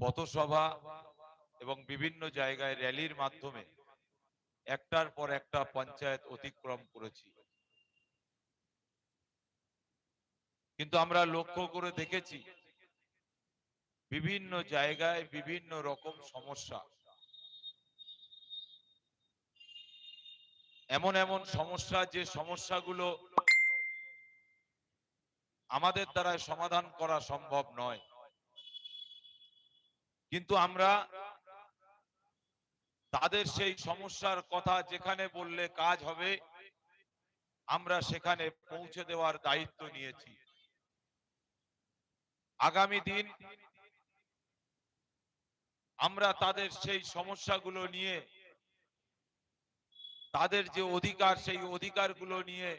পথসভা এবং বিভিন্ন জায়গায় র্যালির মাধ্যমে একটার পর একটা পঞ্চায়েত অতিক্রম করেছি। কিন্তু আমরা লক্ষ্য করে দেখেছি, বিভিন্ন জায়গায় বিভিন্ন রকম সমস্যা। এমন এমন সমস্যা, যে সমস্যাগুলো আমাদের দ্বারা সমাধান করা সম্ভব নয়। কিন্তু আমরা তাদের সেই সমস্যার কথা যেখানে বললে কাজ হবে, আমরা সেখানে পৌঁছে দেওয়ার দায়িত্ব নিয়েছি। আগামী দিন আমরা তাদের সেই সমস্যাগুলো নিয়ে, তাদের যে অধিকার, সেই অধিকারগুলো নিয়ে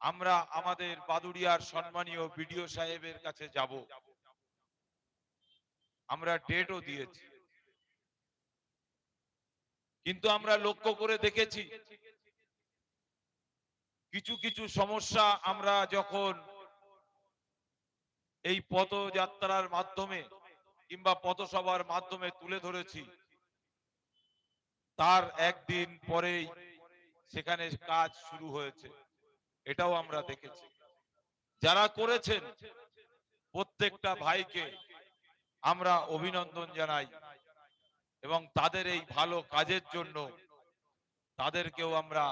আমরা আমাদের বাদুড়িয়ার সম্মানীয় বিডিও সাহেবের কাছে যাব। আমরা ডেটও দিয়েছি। কিন্তু আমরা লক্ষ্য করে দেখেছি, কিছু কিছু সমস্যা আমরা যখন এই পথযাত্রার মাধ্যমে কিংবা পথসভার মাধ্যমে তুলে ধরেছি, তার একদিন পরেই সেখানে কাজ শুরু হয়েছে। এটাও আমরা দেখেছি। যারা করেছেন, প্রত্যেকটা ভাইকে আমরা অভিনন্দন জানাই এবং তাদের এই ভালো কাজের জন্য তাদেরকেও আমরা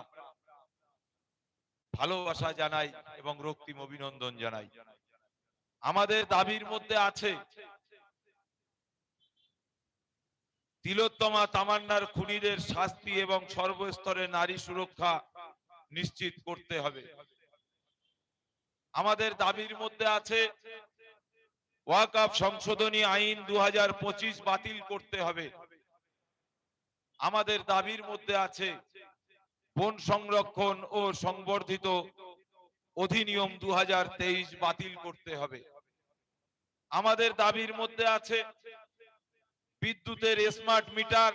ভালোবাসা জানাই এবং রক্তিম অভিনন্দন জানাই। আমাদের দাবির মধ্যে আছে তিলোত্তমা তামান্নার খুনিদের শাস্তি এবং সর্বস্তরে নারী সুরক্ষা নিশ্চিত করতে হবে। আমাদের দাবির মধ্যে আছে ওয়াকাফ সংশোধনী আইন দু বাতিল করতে হবে। আমাদের দাবির মধ্যে আছে বন সংরক্ষণ ও সংবর্ধিত অধিনিয়ম দু বাতিল করতে হবে। আমাদের দাবির মধ্যে আছে বিদ্যুতের স্মার্ট মিটার।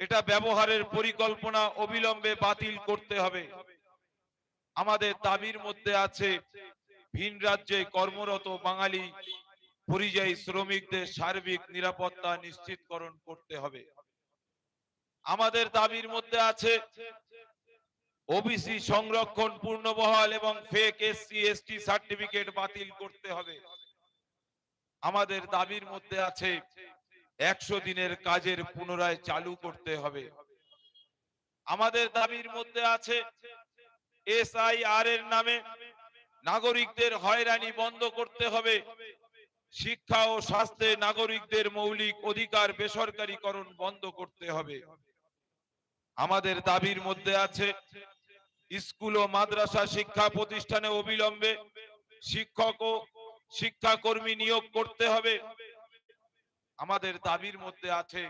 এটা ব্যবহারের পরিকল্পনা অবিলম্বে বাতিল করতে হবে। আমাদের দাবির মধ্যে আছে ভিন রাজ্যে কর্মরত বাঙালি পরিযায়ী শ্রমিকদের সার্বিক নিরাপত্তা নিশ্চিতকরণ করতে হবে। আমাদের দাবির মধ্যে আছে ওবিসি সংরক্ষণ, পূর্ণবহাল এবং ফেক এসসি এসটি সার্টিফিকেট বাতিল করতে হবে। আমাদের দাবির মধ্যে আছে একশো দিনের কাজের পুনরায় চালু করতে হবে। আমাদের দাবির মধ্যে আছে এসআইআর এর নামে নাগরিকদের হয়রানি বন্ধ করতে হবে। শিক্ষা ও স্বাস্থ্যে নাগরিকদের মৌলিক অধিকার বেসরকারীকরণ বন্ধ করতে হবে। আমাদের দাবির মধ্যে আছে, স্কুল ও মাদ্রাসা শিক্ষা প্রতিষ্ঠানে অবিলম্বে শিক্ষক ও শিক্ষাকর্মী নিয়োগ করতে হবে। আমাদের দাবির মধ্যে আছে,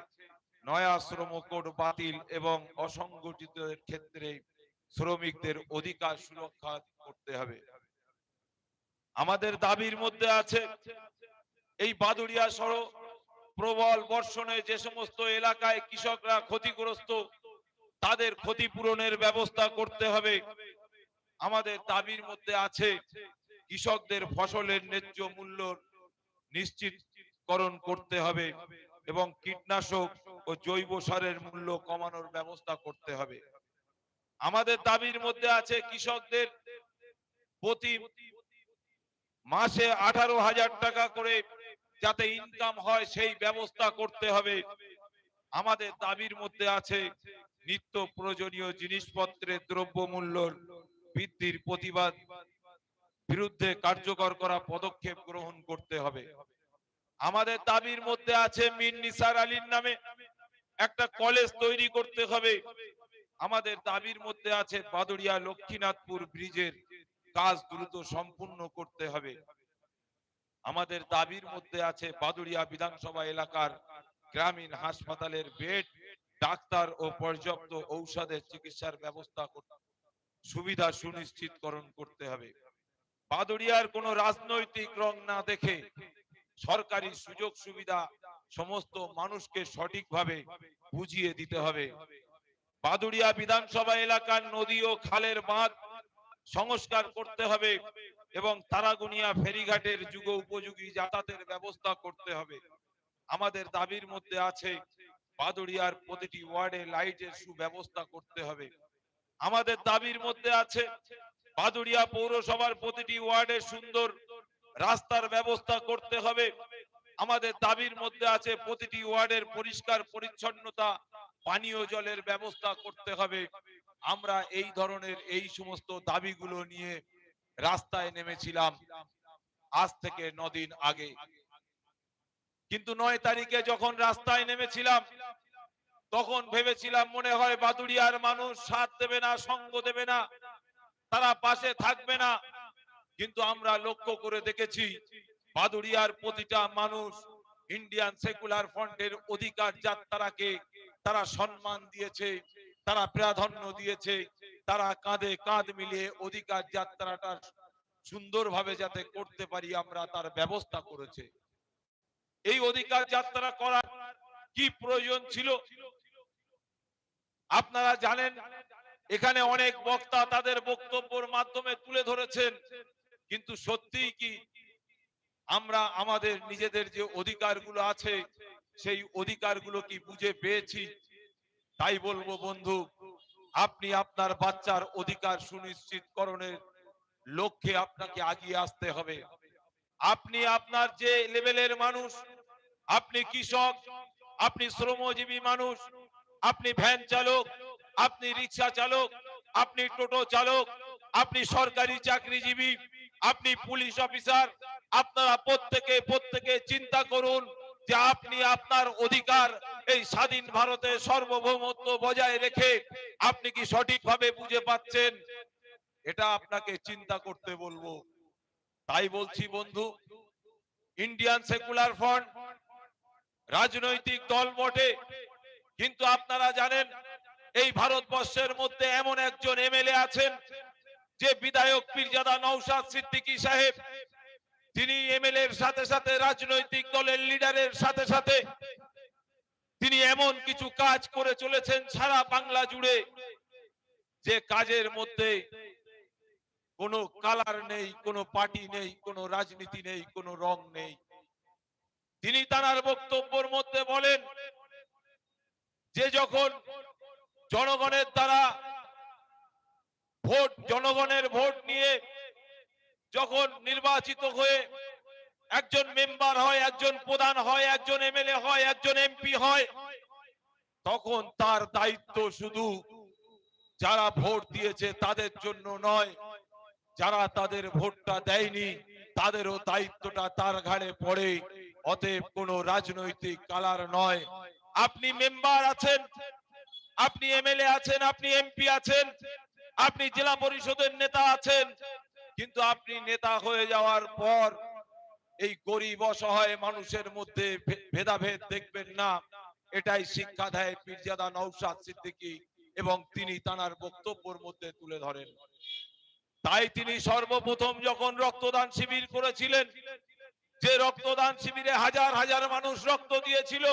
নয়া শ্রম কোড বাতিল এবং অসংগঠিত ক্ষেত্রে শ্রমিকদের অধিকার সুরক্ষা করতে হবে। আমাদের দাবির মধ্যে আছে এই বাদুড়িয়া সহ প্রবল বর্ষণে যে সমস্ত এলাকায় কৃষকরা ক্ষতিগ্রস্ত, তাদের ক্ষতিপূরণের ব্যবস্থা করতে হবে। আমাদের দাবির মধ্যে আছে কৃষকদের ফসলের ন্যায্য মূল্য নিশ্চিতকরণ করতে হবে এবং কীটনাশক ও জৈব সারের মূল্য কমানোর ব্যবস্থা করতে হবে। আমাদের দাবির মধ্যে আছে কৃষকদের প্রতি মাসে আঠারো হাজার টাকা করে যাতে ইনকাম হয়, সেই ব্যবস্থা করতে হবে। আমাদের দাবির মধ্যে আছে নিত্য প্রয়োজনীয় জিনিসপত্রের দ্রব্যমূল্য বৃদ্ধির প্রতিবাদ, বিরুদ্ধে কার্যকর করা পদক্ষেপ গ্রহণ করতে হবে। আমাদের দাবির মধ্যে আছে মিন নিসার আলীর নামে একটা কলেজ তৈরি করতে হবে। আমাদের দাবির মধ্যে আছে বাদুড়িয়া লক্ষ্মীনাথপুর ব্রিজের কাজ দ্রুত সম্পূর্ণ করতে হবে। আমাদের দাবির মধ্যে আছে বাদুড়িয়া বিধানসভা এলাকার গ্রামীণ হাসপাতালের বেড, ডাক্তার ও পর্যাপ্ত ঔষধের চিকিৎসার ব্যবস্থা সুবিধা সুনিশ্চিতকরণ করতে হবে। বাদুড়িয়ার কোনো রাজনৈতিক রং না দেখে সরকারি সুযোগ সুবিধা সমস্ত মানুষকে সঠিকভাবে বুঝিয়ে দিতে হবে। বাদুড়িয়া বিধানসভা এলাকার নদী ও খালের বাঁধ সংস্কার করতে হবে এবং তারাগুনিয়া ফেরিঘাটের যুগ উপযোগী যাতায়াতের ব্যবস্থা করতে হবে। আমাদের দাবির মধ্যে আছে বাদুড়িয়ার প্রতিটি ওয়ার্ডে লাইটের সুব্যবস্থা করতে হবে। আমাদের দাবির মধ্যে আছে বাদুড়িয়া পৌরসভার প্রতিটি ওয়ার্ডে সুন্দর রাস্তার ব্যবস্থা করতে হবে। আমাদের দাবির মধ্যে আছে প্রতিটি ওয়ার্ডের পরিষ্কার পরিচ্ছন্নতা, পানীয় জলের ব্যবস্থা করতে হবে। আমরা এই ধরনের এই সমস্ত দাবিগুলো নিয়ে রাস্তায় নেমেছিলাম আজ থেকে নদিন আগে। কিন্তু নয় তারিখে যখন রাস্তায় নেমেছিলাম, তখন ভেবেছিলাম মনে হয় বাদুড়িয়ার মানুষ সাথ দেবে না, সঙ্গ দেবে না, তারা পাশে থাকবে না। কিন্তু আমরা লক্ষ্য করে দেখেছি, বাদুড়িয়ার প্রতিটা মানুষ ইন্ডিয়ান সেকুলার ফ্রন্টের অধিকার যাত্রাকে তারা সম্মান দিয়েছে। তারা প্রাধান্য দিয়েছে, তারা কাঁধে কাঁধ মিলিয়ে অধিকার যাত্রাটা সুন্দরভাবে যাতে করতে পারি আমরা তার ব্যবস্থা করেছে। এই অধিকার যাত্রা করার কি প্রয়োজন ছিল? আপনারা জানেন, এখানে অনেক বক্তা তাদের বক্তব্যের মাধ্যমে তুলে ধরেছেন, কিন্তু সত্যিই কি আমরা আমাদের নিজেদের যে অধিকারগুলো আছে, সেই অধিকারগুলো কি বুঝে পেয়েছি? তাই বলব বন্ধু, আপনি আপনার বাচ্চার অধিকার সুনিশ্চিতকরণের লক্ষ্যে আপনাকে আগিয়ে আসতে হবে। আপনি আপনার যে লেভেলের মানুষ, আপনি কৃষক, আপনি শ্রমজীবী মানুষ, আপনি ভ্যান চালক, আপনি রিক্সা চালক, আপনি টোটো চালক, আপনি সরকারি চাকরিজীবী, আপনি পুলিশ অফিসার, আপনারা প্রত্যেকে প্রত্যেকে চিন্তা করুন যে আপনি আপনার অধিকার এই স্বাধীন ভারতে সার্বভৌমত্ব বজায় রেখে আপনি কি সঠিকভাবে বুঝে পাচ্ছেন? এটা আপনাকে চিন্তা করতে বলব। তাই বলছি বন্ধু ইন্ডিয়ান সেকুলার ফ্রন্ট রাজনৈতিক দল বটে। কিন্তু আপনারা জানেন, এই ভারতবর্ষের মধ্যে এমন একজন এমএলএ আছেন, যে বিধায়ক পীরজাদা নৌসাদ সিদ্দিকী সাহেব। তিনি এমএলএ এর সাথে সাথে রাজনৈতিক দলের লিডারের সাথে সাথে তিনি এমন কিছু কাজ করে চলেছেন সারা বাংলা জুড়ে যে কাজের মধ্যে কোনো কালার নেই, কোনো পার্টি নেই, কোনো রাজনীতি নেই, কোনো রং নেই। তিনি তার বক্তব্যের মধ্যে বলেন যে যখন জনগণের দ্বারা ভোট, জনগণের ভোট নিয়ে যখন নির্বাচিত হয়ে একজন মেম্বার হয়, একজন প্রধান হয়, একজন এমএলএ হয়, একজন এমপি হয়। তখন তার দায়িত্ব শুধু যারা ভোট দিয়েছে তাদের জন্য নয়, যারা তাদের ভোটটা দেয়নি তাদেরও দায়িত্বটা তার ঘাড়ে পড়ে। অতএব কোনো রাজনৈতিক কালার নয়। আপনি মেম্বার আছেন, আপনি এমএলএ আছেন, আপনি এমপি আছেন, আপনি জেলা পরিষদের নেতা আছেন, কিন্তু আপনি নেতা হয়ে যাওয়ার পর এই গরিব অসহায় মানুষের মধ্যে ভেদাভেদ দেখবেন না। এটাই শিক্ষা দেয় পীরজাদা নৌসাদ সিদ্দিকী এবং তিনি তানার বক্তব্যের মধ্যে তুলে ধরেন। তাই তিনি সর্বপ্রথম যখন রক্তদান শিবির করেছিলেন, যে রক্তদান শিবিরে হাজার হাজার মানুষ রক্ত দিয়েছিল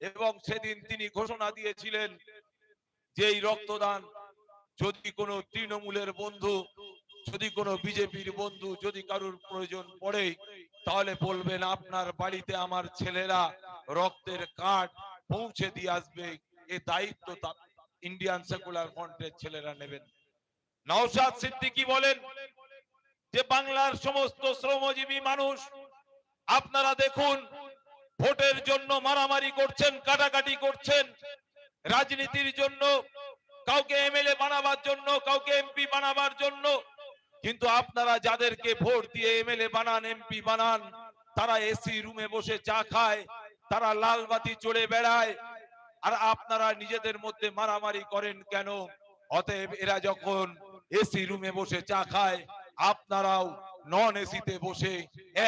এবং সেদিন তিনি ঘোষণা দিয়েছিলেন যে এই রক্তদান যদি কোনো তৃণমূলের বন্ধু যদি কোনো বিজেপির বন্ধু যদি কারোর প্রয়োজন পড়ে, তাহলে বলবেন আপনার বাড়িতে আমার ছেলেরা রক্তের কার্ড পৌঁছে দিয়ে আসবে। এ দায়িত্ব ইন্ডিয়ান সেকুলার ফ্রন্টের ছেলেরা নেবেন। নওশাদ সিদ্দিকী বলেন যে বাংলার সমস্ত শ্রমজীবী মানুষ, আপনারা দেখুন, ভোটের জন্য মারামারি করছেন, কাটাকাটি করছেন, রাজনীতির জন্য, কাউকে এমএলএ বানাবার জন্য, কাউকে এমপি বানাবার জন্য কিন্তু আপনারা যাদেরকে ভোট দিয়ে এমএলএ বানান, এমপি বানান, তারা এসি রুমে বসে চা খায়, তারা লাল বাতি চড়ে বেড়ায়। আর আপনারা নিজেদের মধ্যে মারামারি করেন কেন? অতএব এরা যখন এসি রুমে বসে চা খায়, আপনারাও নন এসিতে বসে,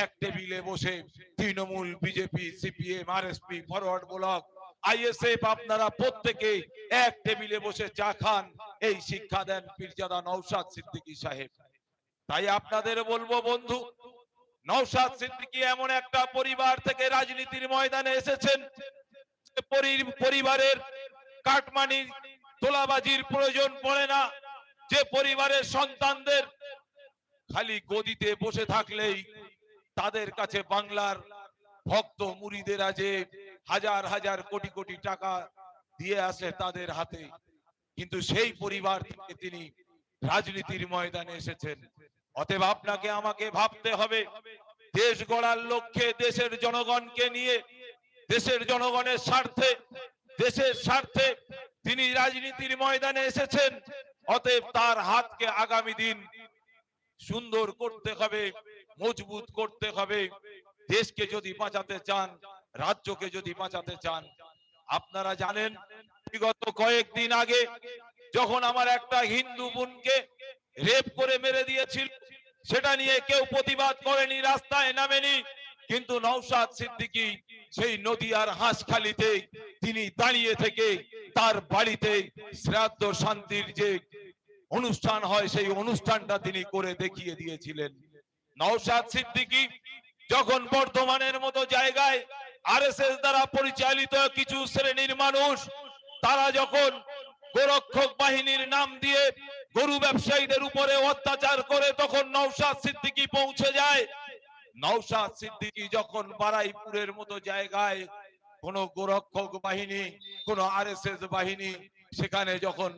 এক টেবিলে বসে Trinamool, BJP, CPM, RSP Forward Bloc, ISF আপনারা প্রত্যেকে এক টেবিলে বসে চা খান। এই শিক্ষা দেন পীরজাদা নৌসাদ সিদ্দিকী সাহেব। তাই আপনাদের বলব বন্ধু নৌসাদ সিদ্দিকী এমন একটা পরিবার থেকে রাজনীতির ময়দানে এসেছেন। পরিবারের কাটমানি তোলাবাজির প্রয়োজন পড়ে না। যে পরিবারের সন্তানদের খালি গদিতে বসে থাকলেই তাদের কাছে বাংলার ভক্ত মুড়িদেরা যে হাজার হাজার কোটি কোটি টাকা দিয়ে আসে তাদের হাতে। কিন্তু সেই পরিবার থেকে তিনি রাজনীতির ময়দানে এসেছেন। অতএব আপনাকে আমাকে ভাবতে হবে। দেশ গড়ার লক্ষ্যে দেশের জনগণকে নিয়ে, দেশের জনগণের স্বার্থে, দেশের স্বার্থে তিনি রাজনীতির ময়দানে এসেছেন। অতএব তার হাতকে আগামী দিন সুন্দর করতে হবে, মজবুত করতে হবে। দেশকে যদি বাঁচাতে চান, রাজ্যকে যদি বাঁচাতে চান, আপনারা জানেন, বিগত কয়েকদিন আগে যখন আমার একটা হিন্দু বোনকে রেপ করে মেরে দিয়েছিল সেটা নিয়ে কেউ প্রতিবাদ করেনি, রাস্তায় নামেনি। কিন্তু নওশাদ সিদ্দিকী সেই নদীয়ার হাঁসখালিতে তিনি দাঁড়িয়ে থেকে তার বাড়িতে শ্রাদ্ধ শান্তির যে অনুষ্ঠান হয়, সেই অনুষ্ঠানটা তিনি করে দেখিয়ে দিয়েছিলেন। নওশাদ সিদ্দিকী যখন বর্ধমানের মতো জায়গায় আরএসএস দ্বারা পরিচালিত কিছু শ্রেণির মানুষ, তারা যখন গোরক্ষক বাহিনীর নাম দিয়ে গরু ব্যবসায়ীদের উপরে অত্যাচার করে তখন নওশাদ সিদ্দিকী পৌঁছে যায়। নওশাদ সিদ্দিকী যখন বারাইপুরের মতো জায়গায় কোন গোরক্ষক বাহিনী, কোন আরএসএস বাহিনী, সেখানে যখন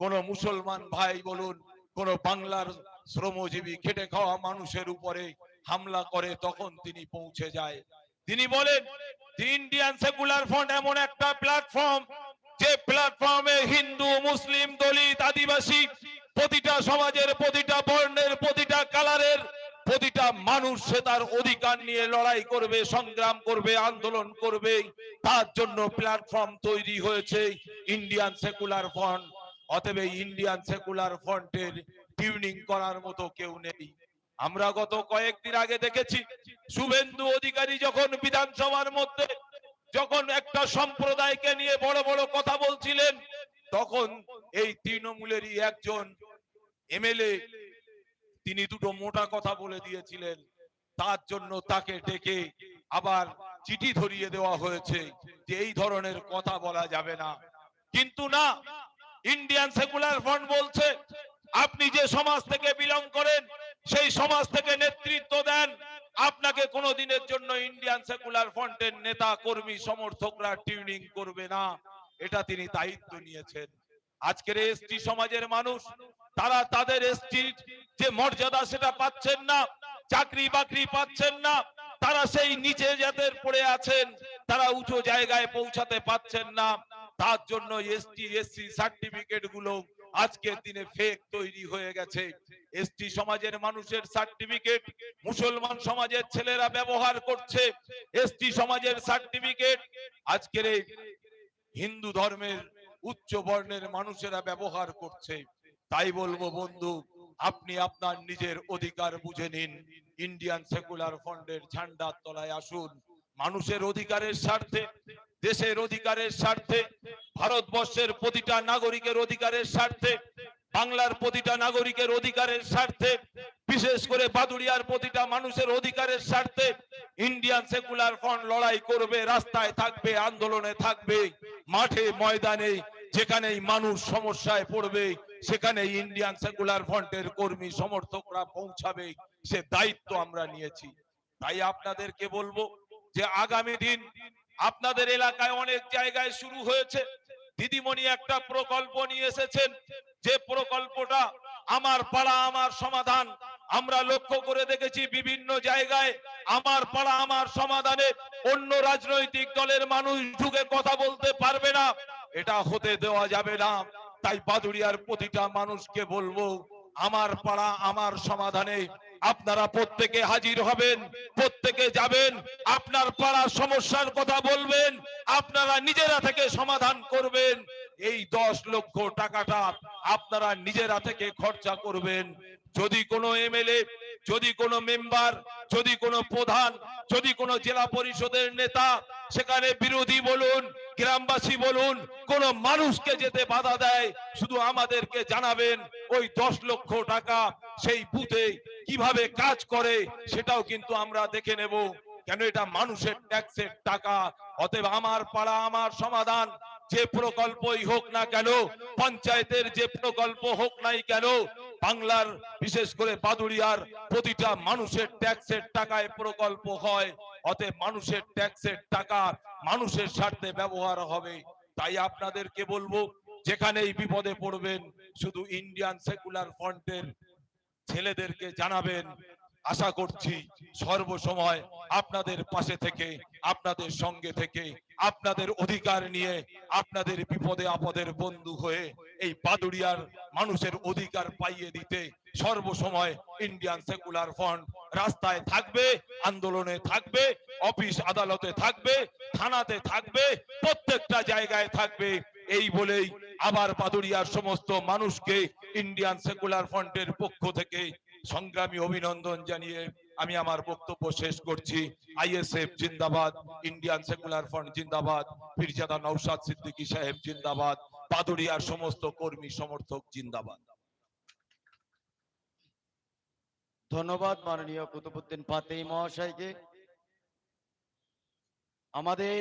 কোন মুসলমান ভাই বলুন, কোন বাংলার শ্রমজীবী খেটে খাওয়া মানুষের উপরে হামলা করে তখন তিনি পৌঁছে যায়। তিনি বলেন ইন্ডিয়ান সেকুলার ফ্রন্ট এমন একটা প্ল্যাটফর্ম যে প্ল্যাটফর্মে হিন্দু, মুসলিম, দলিত, আদিবাসী, প্রতিটা সমাজের, প্রতিটা বর্ণের, প্রতিটা কালারের, প্রতিটা মানুষ সে তার অধিকার নিয়ে লড়াই করবে, সংগ্রাম করবে, আন্দোলন করবে। তার জন্য প্ল্যাটফর্ম তৈরি হয়েছে ইন্ডিয়ান সেকুলার ফ্রন্ট অতএব ইন্ডিয়ান সেকুলার ফ্রন্টের টিউনিং করার মতো কেউ নেই। আমরা গত কয়েকদিন আগে দেখেছি, শুভেন্দু অধিকারী যখন বিধানসভার মধ্যে যখন একটা সম্প্রদায়কে নিয়ে বড় বড় কথা বলছিলেন, তখন এই তৃণমূলেরই একজন এমএলএ, তিনি দুটো মোটা কথা বলে দিয়েছিলেন। তার জন্য তাকে ডেকে আবার চিঠি ধরিয়ে দেওয়া হয়েছে যে এই ধরনের কথা বলা যাবে না। কিন্তু না, ইন্ডিয়ান সেকুলার ফ্রন্ট বলছে, আপনি যে সমাজ থেকে বিলং করেন সেই সমাজ থেকে নেতৃত্ব দেন। আপনাকে কোনো দিনের জন্য ইন্ডিয়ান সেকুলার ফ্রন্টের নেতা, কর্মী, সমর্থকরা টিউনিং করবে না। এটা তিনি দায়িত্ব নিয়েছেন। আজকের এসটি সমাজের মানুষ, তারা তাদের এসটি যে মর্যাদা সেটা পাচ্ছেন না, চাকরি বাকরি পাচ্ছেন না, তারা সেই নিচে যাদের পড়ে আছেন, তারা উঁচু জায়গায় পৌঁছাতে পাচ্ছেন না। তার জন্য এসটি, এসসি সার্টিফিকেটগুলো আজকের দিনে ফেক তৈরি হয়ে গেছে। এসটি সমাজের মানুষের সার্টিফিকেট মুসলমান সমাজের ছেলেরা ব্যবহার করছে। এসটি সমাজের সার্টিফিকেট আজকের এই হিন্দু ধর্মের উচ্চ বর্ণের মানুষেরা ব্যবহার করছে। তাই বলব বন্ধু, আপনি আপনার নিজের অধিকার বুঝে নিন। ইন্ডিয়ান সেকুলার ফ্রন্টের ঝান্ডার তলায় আসুন। মানুষের অধিকারের স্বার্থে, দেশের অধিকারের স্বার্থে, ভারতবর্ষের প্রতিটা নাগরিকের অধিকারের স্বার্থে বাংলার প্রতিটা নাগরিকের অধিকারের স্বার্থে, বিশেষ করে বাদুড়িয়ার প্রতিটা মানুষের অধিকারের স্বার্থে ইন্ডিয়ান সেকুলার ফ্রন্ট লড়াই করবে, রাস্তায় থাকবে, আন্দোলনে থাকবে, মাঠে ময়দানে যেখানেই মানুষ সমস্যায় পড়বে সেখানে ইন্ডিয়ান সেকুলার ফ্রন্টের কর্মী সমর্থকরা পৌঁছাবে, সে দায়িত্ব আমরা নিয়েছি। তাই আপনাদেরকে বলব যে আগামী দিন আপনাদের এলাকায় অনেক জায়গায় শুরু হয়েছে। দিদিমণি একটা প্রকল্প নিয়ে এসেছেন। যে প্রকল্পটা আমার পাড়া, আমার সমাধান। আমরা লক্ষ্য করে দেখেছি বিভিন্ন জায়গায় আমার পাড়া, আমার সমাধানে অন্য রাজনৈতিক দলের মানুষ ঢুকে কথা বলতে পারবে না। এটা হতে দেওয়া যাবে না। তাই বাদুড়িয়ার প্রতিটা মানুষকে বলব, আমার পাড়া, আমার সমাধানে আপনারা প্রত্যেকে হাজির হবেন, প্রত্যেকে যাবেন, আপনার পাড়ার সমস্যার কথা বলবেন, আপনারা নিজেরা থেকে সমাধান করবেন। এই দশ লক্ষ টাকাটা আপনারা নিজেরা থেকে খরচা করবেন। যদি কোনো এমএলএ যদি কোনো মেম্বার, যদি কোনো প্রধান, যদি কোনো জেলা পরিষদের নেতা, সেখানে বিরোধী বলুন, গ্রামবাসী বলুন, কোন মানুষকে যেতে বাধা দেয়, শুধু আমাদেরকে জানাবেন, ওই দশ লক্ষ টাকা সেই বুথে কীভাবে কাজ করে সেটাও কিন্তু আমরা দেখে নেব। কেন এটা মানুষের ট্যাক্সের টাকা? অতএব আমার পাড়া, আমার সমাধান যে প্রকল্পই হোক না কেন, পঞ্চায়েতের যে প্রকল্প হোক নাই কেন, বাংলার বিশেষ করে বাদুড়িয়ার প্রতিটা মানুষের ট্যাক্সের টাকায় প্রকল্প হয়। অতএব মানুষের ট্যাক্সের টাকা মানুষের স্বার্থে ব্যবহার হবে। তাই আপনাদেরকে বলব, যেখানেই বিপদে পড়বেন, শুধু ইন্ডিয়ান সেকুলার ফ্রন্টের ছেলেদেরকে জানাবেন, আশা করছি সর্বসময় আপনাদের পাশে থেকে, আপনাদের সঙ্গে থেকে, আপনাদের অধিকার নিয়ে আপনাদের বিপদে আপদের বন্ধু হয়ে এই বাদুড়িয়ার মানুষের অধিকার পাইয়ে দিতে সর্বসময় ইন্ডিয়ান সেকুলার ফ্রন্ট রাস্তায় থাকবে, আন্দোলনে থাকবে, অফিস আদালতে থাকবে, থানাতে থাকবে, প্রত্যেকটা জায়গায় থাকবে, এই বলেই আবার বাদুড়িয়ার সমস্ত মানুষকে ইন্ডিয়ান সেকুলার ফ্রন্টের পক্ষ থেকে সংগ্রামী অভিনন্দন জানিয়ে আমি আমার বক্তব্য শেষ করছি। আইএসএফ জিন্দাবাদ ইন্ডিয়ান সেকুলার ফ্রন্ট জিন্দাবাদ, পীরজাদা নৌসাদ সিদ্দিকী সাহেব জিন্দাবাদ বাদুড়িয়ার সমস্ত কর্মী সমর্থক জিন্দাবাদ। ধন্যবাদ মাননীয় কুতুবুদ্দিন পাতেই মহাশয়কে। আমাদের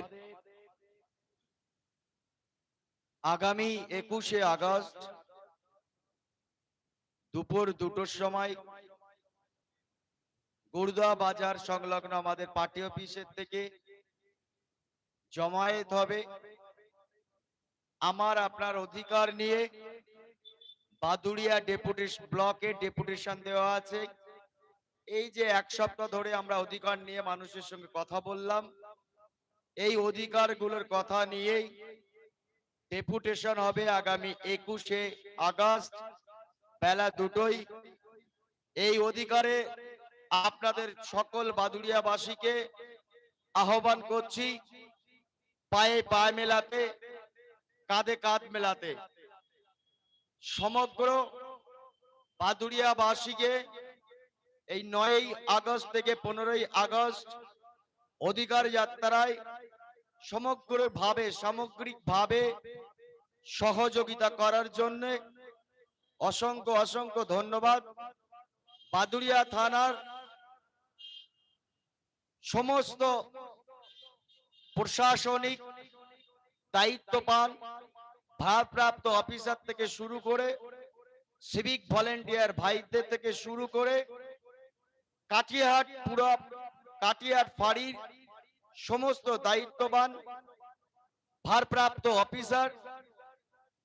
আগামী একুশে আগস্ট দুপুর দুটোর সময় গুরুদা বাজার সংলগ্ন আমাদের পার্টি অফিসের থেকে জমায়েত হবে। আমার, আপনার অধিকার নিয়ে বাদুড়িয়া ডেপুটি ব্লকে ডেপুটেশন দেওয়া আছে। এই যে এক সপ্তাহ ধরে আমরা অধিকার নিয়ে মানুষের সঙ্গে কথা বললাম, এই অধিকারগুলোর কথা নিয়েই ডেপুটেশন হবে আগামী একুশে আগস্ট, বেলা দুটোই এই অধিকারে আপনাদের সকল বাদুড়িয়াবাসীকে আহ্বান করছি, পায়ে পায়ে মেলাতে, কাঁধে কাঁধ মেলাতে। সমগ্র বাদুড়িয়াবাসীকে এই নয়ই আগস্ট থেকে পনেরোই আগস্ট অধিকার যাত্রায় সমগ্র ভাবে সামগ্রিক ভাবে সহযোগিতা করার জন্য অসংখ্য অসংখ্য ধন্যবাদ। বাদুড়িয়া থানার সমস্ত প্রশাসনিক দায়িত্ব পান ভারপ্রাপ্ত অফিসার থেকে শুরু করে সিভিক ভলেন্টিয়ার ভাইদের থেকে শুরু করে কাটিয়াহাট পুরো কাটিয়াহাট ফাঁড়ির সমস্ত দায়িত্ববান, ভারপ্রাপ্ত অফিসার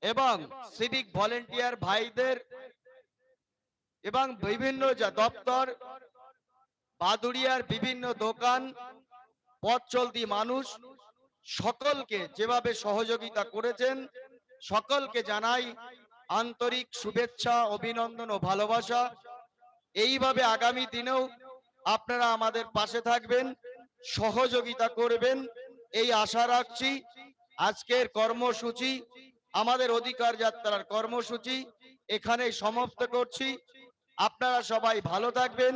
এবং সিভিক ভলেন্টিয়ার ভাইদের এবং বিভিন্ন দপ্তর, বাদুড়িয়ার বিভিন্ন দোকান পথ মানুষ সকলকে যেভাবে সহযোগিতা করেছেন, সকলকে জানাই আন্তরিক শুভেচ্ছা, অভিনন্দন ও ভালোবাসা। এইভাবে আগামী দিনেও আপনারা আমাদের পাশে থাকবেন। সহযোগিতা করবেন, এই আশা রাখছি। আজকের কর্মসূচি, আমাদের অধিকার যাত্রার কর্মসূচি এখানে সমাপ্ত করছি। আপনারা সবাই ভালো থাকবেন,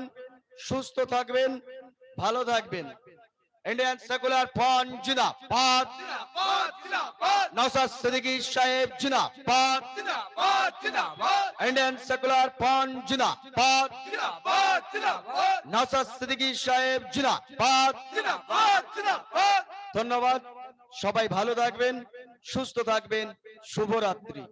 সুস্থ থাকবেন, ভালো থাকবেন। ইন্ডিয়ান সেকুলার ফ্রন্ট জিন্দাবাদ নওসাদ সিদ্দিকী সাহেব জিন্দাবাদ ইন্ডিয়ান সেকুলার ফ্রন্ট জিন্দাবাদ নওসাদ সিদ্দিকী সাহেব জিন্দাবাদ ধন্যবাদ, সবাই ভালো থাকবেন, সুস্থ থাকবেন, শুভরাত্রি।